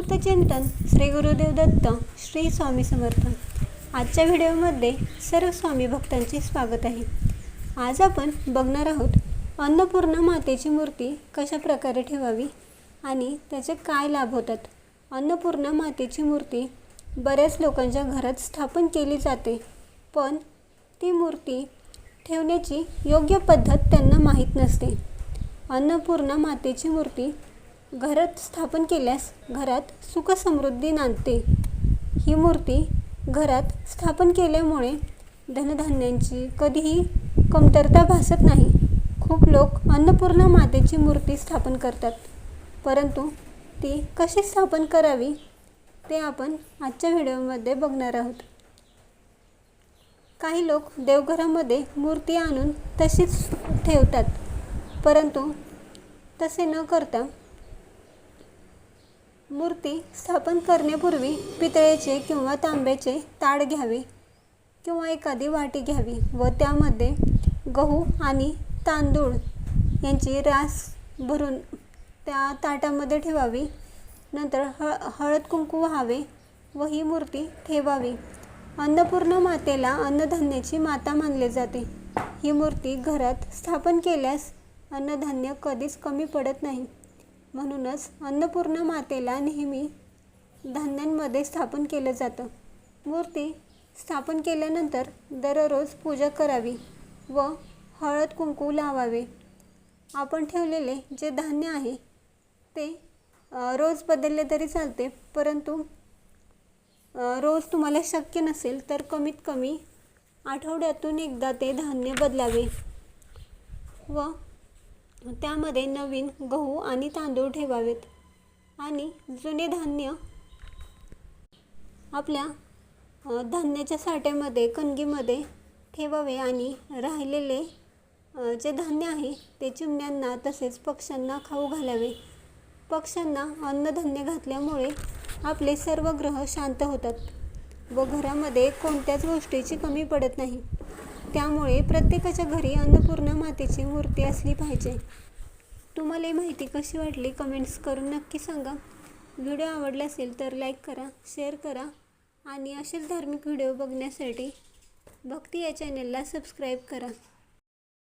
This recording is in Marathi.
अवधूत चिंतन श्री गुरुदेव दत्त श्री स्वामी समर्थ. आजच्या व्हिडिओमध्ये सर्व स्वामी भक्तांचे स्वागत आहे. आज आपण बघणार आहोत अन्नपूर्णा मातेची मूर्ती कशा प्रकारे ठेवावी आणि त्याचे काय लाभ होतात? अन्नपूर्णा मातेची मूर्ती बऱ्याच लोकांच्या घरात स्थापन केली जाते पण ती मूर्ती ठेवण्याची योग्य पद्धत त्यांना माहीत नसते. अन्नपूर्णा मातेची मूर्ती घरात स्थापन केल्यास घरात सुखसमृद्धी नांदते. ही मूर्ती घरात स्थापन केल्यामुळे धनधान्यांची कधीही कमतरता भासत नाही. खूप लोक अन्नपूर्णा मातेची मूर्ती स्थापन करतात. परंतु ती कशी स्थापन करावी ते आपण आजच्या व्हिडिओमध्ये बघणार आहोत. काही लोक देवघरामध्ये मूर्ती आणून तशीच ठेवतात. परंतु तसे न करता मूर्ती स्थापन करण्यापूर्वी पितळेचे किंवा तांब्याचे ताड घ्यावे किंवा एखादी वाटी घ्यावी व त्यामध्ये गहू आणि तांदूळ यांची रास भरून त्या ताटामध्ये ठेवावी. नंतर हळ हळद कुंकू व्हावे व ही मूर्ती ठेवावी. अन्नपूर्ण मातेला अन्नधान्याची माता मानले जाते. ही मूर्ती घरात स्थापन केल्यास अन्नधान्य कधीच कमी पडत नाही. म्हणूनच अन्नपूर्णा मातेला नेहमी धान्यांमध्ये स्थापन केलं जातं. मूर्ती स्थापन केल्यानंतर दररोज पूजा करावी व हळद कुंकू लावावे. आपण ठेवलेले जे धान्य आहे ते रोज बदलले तरी चालते परंतु रोज तुम्हाला शक्य नसेल तर कमीत कमी आठवड्यातून एकदा ते धान्य बदलावे व त्यामध्ये नवीन गहू आणि तांदूळ ठेवावेत. आणि जुने धान्य आपल्या धान्याच्या साठ्यामध्ये कणगीमध्ये ठेवावे आणि राहिलेले जे धान्य आहे ते चिमण्यांना तसेच पक्ष्यांना खाऊ घालावे. पक्ष्यांना अन्नधान्य घातल्यामुळे आपले सर्व ग्रह शांत होतात व घरामध्ये कोणत्याच गोष्टीची कमी पडत नाही. त्यामुळे प्रत्येकाच्या घरी अन्नपूर्णा मातेची मूर्ती असली पाहिजे. तुम्हाला ही माहिती कशी वाटली कमेंट्स करून नक्की सांगा. व्हिडिओ आवडला असेल तर लाईक करा शेअर करा आणि असेच धार्मिक व्हिडिओ बघण्यासाठी भक्ती या चॅनलला सबस्क्राईब करा.